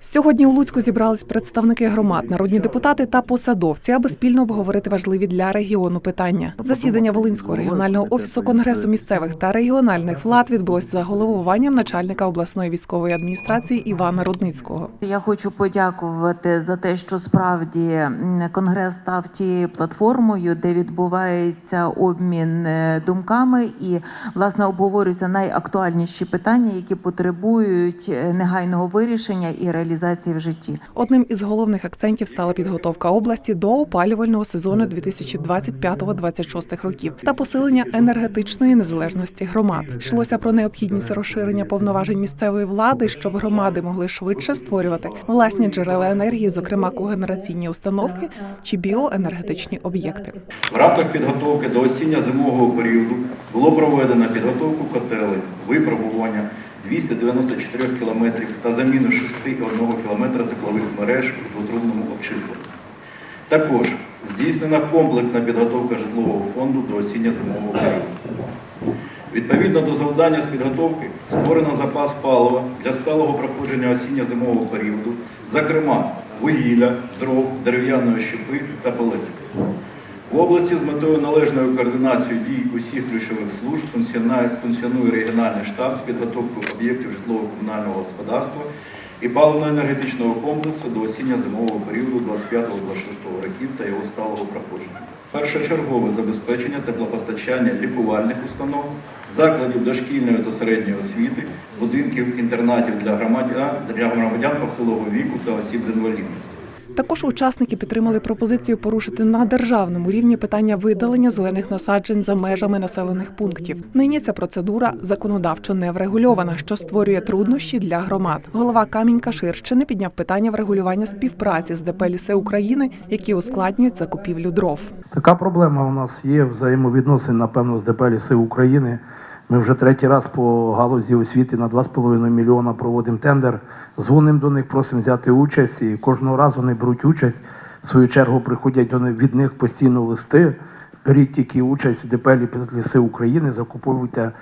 Сьогодні у Луцьку зібрались представники громад, народні депутати та посадовці, аби спільно обговорити важливі для регіону питання. Засідання Волинського регіонального офісу конгресу місцевих та регіональних влад відбулось за головуванням начальника обласної військової адміністрації Івана Рудницького. Я хочу подякувати за те, що справді конгрес став тією платформою, де відбувається обмін е, думками і власне обговорюються найактуальніші питання, які потребують е, негайного вирішення і реалізації в житті. Одним із головних акцентів стала підготовка області до опалювального сезону 2025-26 років та посилення енергетичної незалежності громад. Йшлося про необхідність розширення повноважень місцевої влади, щоб громади могли швидше створювати власні джерела енергії, зокрема когенераційні установки чи біоенергетичні об'єкти. В рамках підготовки до осінньо-зимового періоду було проведено підготовку котелень, випробування 294 кілометрів та заміну 6,1 кілометра теплових мереж у двотрубному обчисленні. Також здійснена комплексна підготовка житлового фонду до осінньо-зимового періоду. Відповідно до завдання з підготовки створено запас палива для сталого проходження осінньо-зимового періоду, зокрема вугілля, дров, дерев'яної щепи та пелетів. В області з метою належної координації дій усіх ключових служб функціонує, регіональний штаб з підготовкою об'єктів житлово-комунального господарства і паливно-енергетичного комплексу до осінньо-зимового періоду 25-26 років та його сталого проходження. Першочергове забезпечення теплопостачання лікувальних установ, закладів дошкільної та середньої освіти, будинків інтернатів для громадян, для громадян похилого віку та осіб з інвалідністю. Також учасники підтримали пропозицію порушити на державному рівні питання видалення зелених насаджень за межами населених пунктів. Нині ця процедура законодавчо не врегульована, що створює труднощі для громад. Голова Камінь Ширщини підняв питання врегулювання співпраці з ДП «Ліси України, які ускладнюють закупівлю дров. Така проблема у нас є взаємовідносин, напевно, з ДП «Ліси України. Ми вже третій раз по галузі освіти на 2,5 мільйона проводимо тендер. Дзвонимо до них, просимо взяти участь, і кожного разу вони беруть участь. В свою чергу приходять до від них постійно листи. Беріть тільки участь в ДП «Ліси України, закуповуйте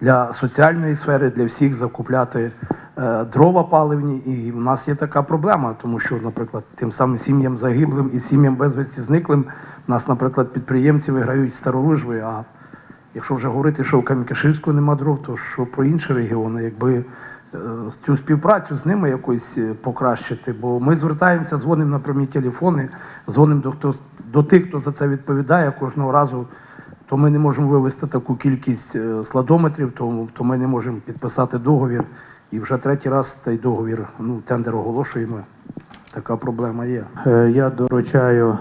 для соціальної сфери, для всіх закупляти е, дрова паливні. І в нас є така проблема, тому що, наприклад, тим самим сім'ям загиблим і сім'ям безвісті зниклим, у нас, наприклад, підприємці виграють староружви, а Якщо вже говорити, що в Кам'янкаширську нема дров, то що про інші регіони, якби е, цю співпрацю з ними якось е, покращити. Бо ми звертаємося, дзвонимо на прямі телефони, дзвонимо до, хто, до тих, хто за це відповідає кожного разу. То ми не можемо вивести таку кількість е, складометрів, то, то ми не можемо підписати договір. І вже третій раз цей договір, ну, тендер оголошуємо. Така проблема є. Я доручаю,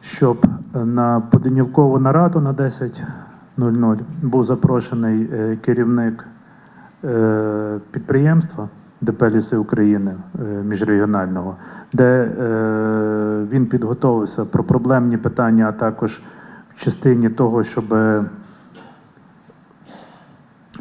щоб на понеділкову нараду на 10.00 був запрошений е, керівник е, підприємства ДП «Ліси України е, міжрегіонального, де він підготовився про проблемні питання, а також в частині того, щоб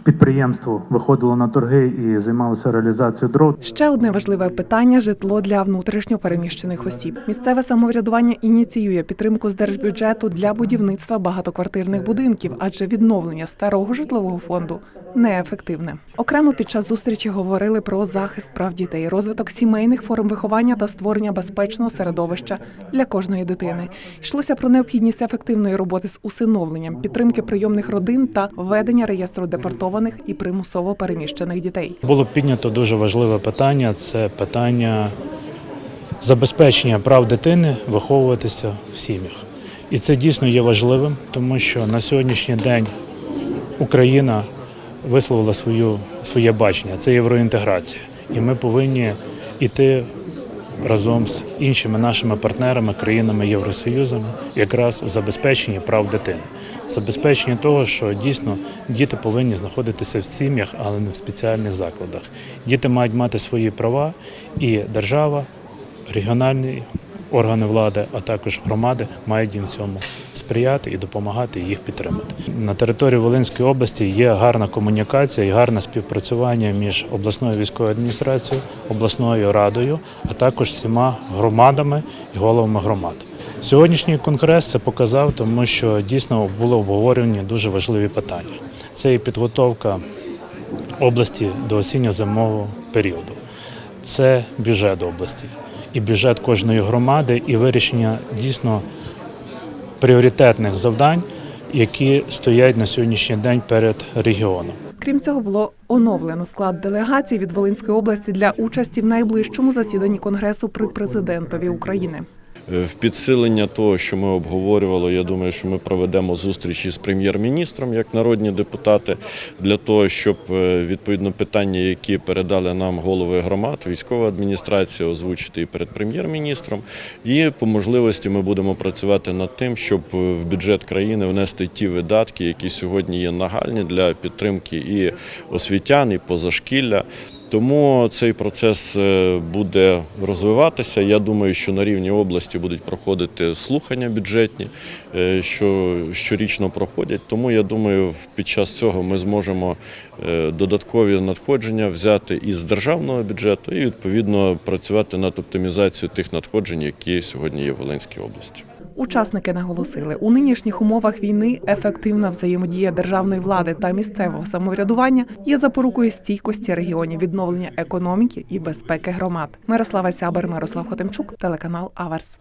підприємство виходило на торги і займалося реалізацією дров. Ще одне важливе питання житло для внутрішньо переміщених осіб. Місцеве самоврядування ініціює підтримку з держбюджету для будівництва багатоквартирних будинків, адже відновлення старого житлового фонду неефективне. Окремо під час зустрічі говорили про захист прав дітей, розвиток сімейних форм виховання та створення безпечного середовища для кожної дитини. Йшлося про необхідність ефективної роботи з усиновленням, підтримки прийомних родин та ведення реєстру депортованих і примусово переміщених дітей. Було піднято дуже важливе питання це питання забезпечення прав дитини виховуватися в сім'ях. І це дійсно є важливим, тому що на сьогоднішній день Україна висловила свою, своє бачення це євроінтеграція. І ми повинні йти разом з іншими нашими партнерами, країнами Євросоюзу, якраз у забезпеченні прав дитини, забезпеченні того, що дійсно діти повинні знаходитися в сім'ях, але не в спеціальних закладах. Діти мають мати свої права, і держава, регіональні органи влади, а також громади мають їм цьому сприяти і допомагати їх підтримати. На території Волинської області є гарна комунікація і гарне співпрацювання між обласною військовою адміністрацією, обласною радою, а також всіма громадами і головами громад. Сьогоднішній конгрес це показав, тому що дійсно були обговорені дуже важливі питання. Це і підготовка області до осінньо-зимового періоду. це бюджет області і бюджет кожної громади, і вирішення дійсно пріоритетних завдань, які стоять на сьогоднішній день перед регіоном. Крім цього, було оновлено склад делегацій від Волинської області для участі в найближчому засіданні конгресу при президентові України. Е, В підсилення того, що ми обговорювали, я думаю, що ми проведемо зустрічі з прем'єр-міністром як народні депутати для того, щоб е, відповідно питання, які передали нам голови громад, військова адміністрація, озвучити і перед прем'єр-міністром. І по можливості ми будемо працювати над тим, щоб е, в бюджет країни внести ті видатки, які сьогодні є нагальні для підтримки і освітян, і позашкілля. Тому цей процес е, буде розвиватися. Я думаю, що на рівні області будуть проходити слухання бюджетні, е, що щорічно проходять. Тому я думаю, під час цього ми зможемо е, додаткові надходження взяти із державного бюджету і відповідно працювати над оптимізацією тих надходжень, які сьогодні є в Волинській області. Учасники наголосили, у нинішніх умовах війни ефективна взаємодія державної влади та місцевого самоврядування є запорукою стійкості регіонів, відновлення економіки і безпеки громад. Мирослава Сябер, Мирослав Хотимчук, телеканал Аверс.